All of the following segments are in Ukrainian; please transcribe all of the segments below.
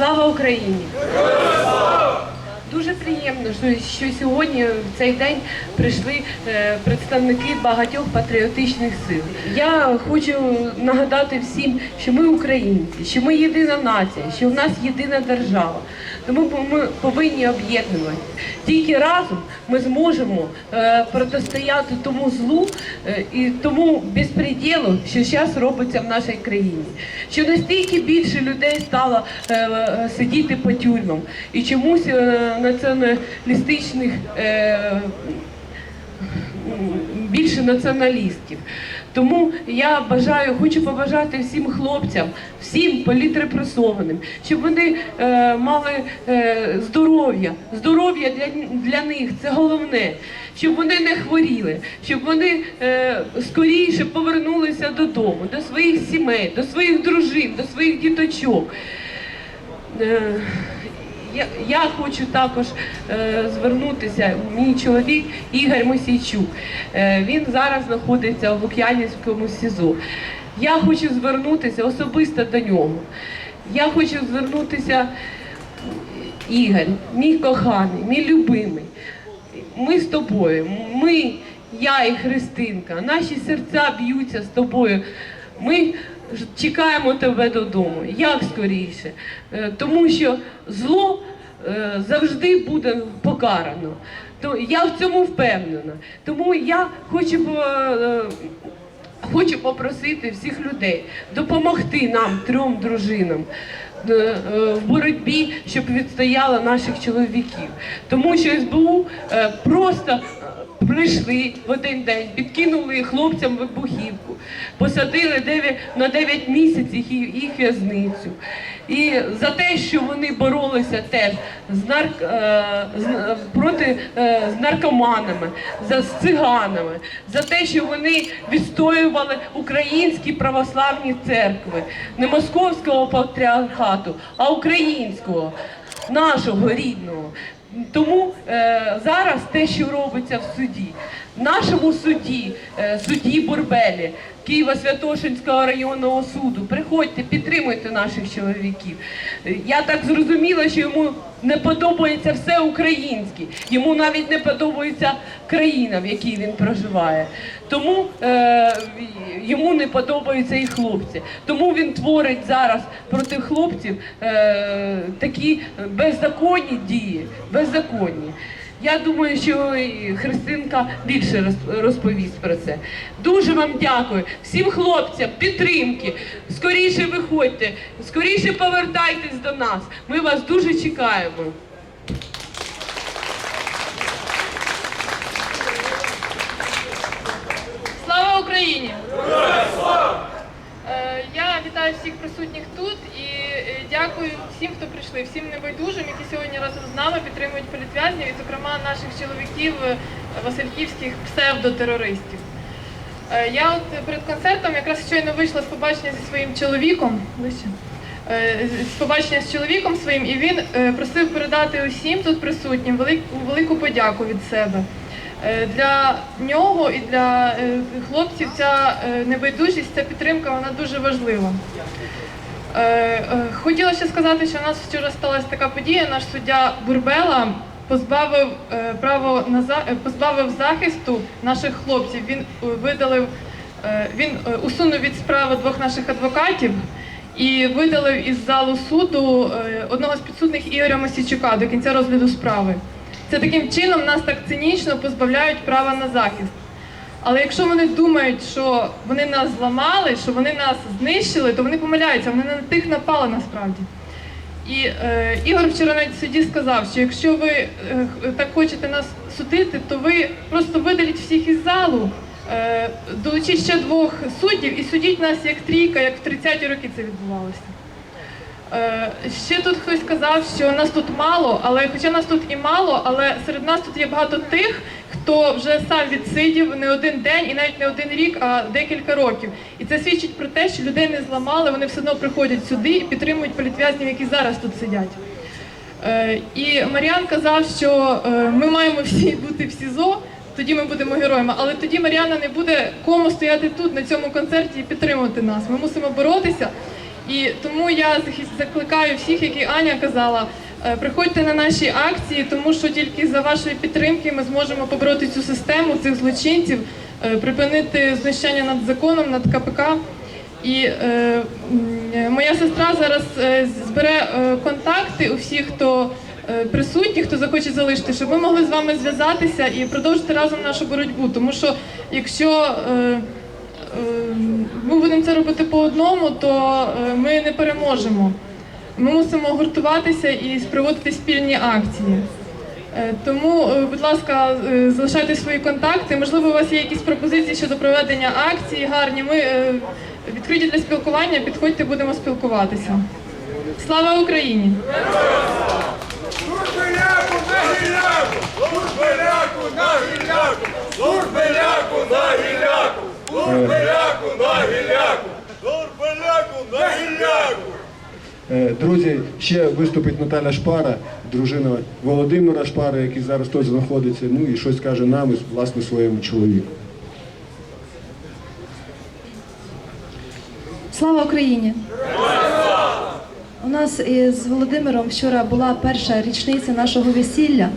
Слава Україні! Дуже приємно, що, сьогодні в цей день прийшли е, представники багатьох патріотичних сил. Я хочу нагадати всім, що ми українці, що ми єдина нація, що в нас єдина держава. Тому ми повинні об'єднуватися. Тільки разом ми зможемо е, протистояти тому злу е, і тому безпреділу, що зараз робиться в нашій країні. Що настільки більше людей стало сидіти по тюрмам і чомусь націоналістичних е, більше націоналістів. Тому я бажаю, хочу побажати всім хлопцям, всім політрепресованим, щоб вони е, мали е, здоров'я. Здоров'я для, для них це головне, щоб вони не хворіли, щоб вони е, скоріше повернулися додому, до своїх сімей, до своїх дружин, до своїх діточок. Е, я, хочу також е, звернутися. Мій чоловік Ігор Мосійчук. Е, він зараз знаходиться в Лук'янівському СІЗО. Я хочу звернутися особисто до нього. Я хочу звернутися, Ігор, мій коханий, мій любимий. Ми з тобою. Ми, я і Христинка, наші серця б'ються з тобою. Ми чекаємо тебе додому. Як скоріше? Е, Тому що зло е, завжди буде покарано. То я в цьому впевнена. Тому я хочу. е, Хочу попросити всіх людей допомогти нам, трьом дружинам, в боротьбі, щоб відстояла наших чоловіків. Тому що СБУ просто прийшли в один день, підкинули хлопцям вибухівку, посадили дев'ять- на 9 місяців їх їх в'язницю. І за те, що вони боролися теж з нарк... е, з- е, проти е, з наркоманами, за з циганами, за те, що вони відстоювали українські православні церкви, не московського патріархату, а українського, нашого рідного. Тому е, зараз те, що робиться в суді, нашому суді, е, суді Бурбелі, Києво-Святошинського районного суду, приходьте, підтримуйте наших чоловіків. Е, Я так зрозуміла, що йому не подобається все українське, йому навіть не подобається країна, в якій він проживає. Тому е, йому не подобаються і хлопці. Тому він творить зараз проти хлопців е, такі беззаконні дії, беззаконні. Я думаю, що Христинка більше роз- розповість про це. Дуже вам дякую. Всім хлопцям підтримки. Скоріше виходьте, скоріше повертайтесь до нас. Ми вас дуже чекаємо. Слава Україні! Е, Я вітаю всіх присутніх тут дякую всім, хто прийшли, всім небайдужим, які сьогодні разом з нами підтримують політв'язнів, і, зокрема, наших чоловіків е, васильківських псевдотерористів. Е, Я от перед концертом якраз щойно вийшла з побачення зі своїм чоловіком. Е, З побачення з чоловіком своїм, і він е, просив передати усім тут присутнім велику, подяку від себе. Е, Для нього і для е, хлопців ця е, небайдужість, ця підтримка вона дуже важлива. Е, е, Хотіла ще сказати, що у нас вчора сталася така подія. Наш суддя Бурбела позбавив е, право на за- позбавив захисту наших хлопців. Він видалив, він усунув від справи двох наших адвокатів і видалив із залу суду одного з підсудних Ігоря Мосійчука до кінця розгляду справи. Це таким чином нас так цинічно позбавляють права на захист. Але якщо вони думають, що вони нас зламали, що вони нас знищили, то вони помиляються, вони на тих напали насправді. І е, Ігор вчора навіть суді сказав, що якщо ви е, так хочете нас судити, то ви просто видаліть всіх із залу, е, долучіть ще двох суддів і судіть нас як трійка, як в 30-ті роки це відбувалося. Е, Ще тут хтось сказав, що нас тут мало, але хоча нас тут і мало, але серед нас тут є багато тих, хто вже сам відсидів не один день і навіть не один рік, а декілька років. І це свідчить про те, що людей не зламали, вони все одно приходять сюди і підтримують політв'язнів, які зараз тут сидять. Е, І Маріан казав, що е, ми маємо всі бути в СІЗО, тоді ми будемо героями. Але тоді Маріана не буде кому стояти тут на цьому концерті і підтримувати нас. Ми мусимо боротися. І тому я закликаю всіх, як і Аня казала, е, приходьте на наші акції, тому що тільки за вашої підтримки ми зможемо побороти цю систему цих злочинців, е, припинити знущання над законом, над КПК. І е, моя сестра зараз е, збере контакти у всіх, хто присутній, хто захоче залишити, щоб ми могли з вами зв'язатися і продовжити разом нашу боротьбу. Тому що якщо е, ми будемо це робити по одному, то е, ми не переможемо. Ми мусимо гуртуватися і проводити спільні акції. Е, Тому, е, будь ласка, е, залишайте свої контакти. Можливо, у вас є якісь пропозиції щодо проведення акції гарні. Ми е, відкриті для спілкування. Підходьте, будемо спілкуватися. Слава Україні! Друзі, ще виступить Наталя Шпара, дружина Володимира Шпара, який зараз тут знаходиться, ну і щось каже нам і власне своєму чоловіку. Слава Україні! У нас із Володимиром вчора була перша річниця нашого весілля.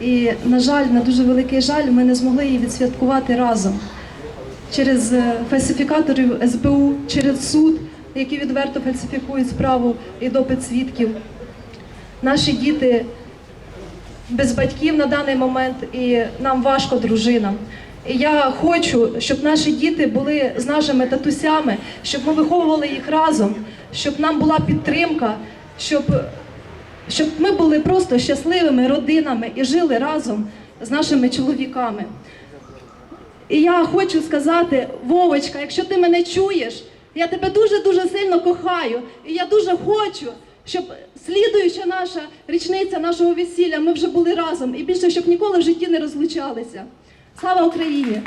І, на жаль, на дуже великий жаль, ми не змогли її відсвяткувати разом через е, фальсифікаторів СБУ, через суд, які відверто фальсифікують справу і допит свідків. Наші діти без батьків на даний момент, і нам важко дружинам. І я хочу, щоб наші діти були з нашими татусями, щоб ми виховували їх разом, щоб нам була підтримка, щоб, щоб ми були просто щасливими родинами і жили разом з нашими чоловіками. І я хочу сказати, Вовочка, якщо ти мене чуєш, я тебе дуже-дуже сильно кохаю. І я дуже хочу, щоб слідуюча наша річниця нашого весілля, ми вже були разом і більше, щоб ніколи в житті не розлучалися. Слава Україні!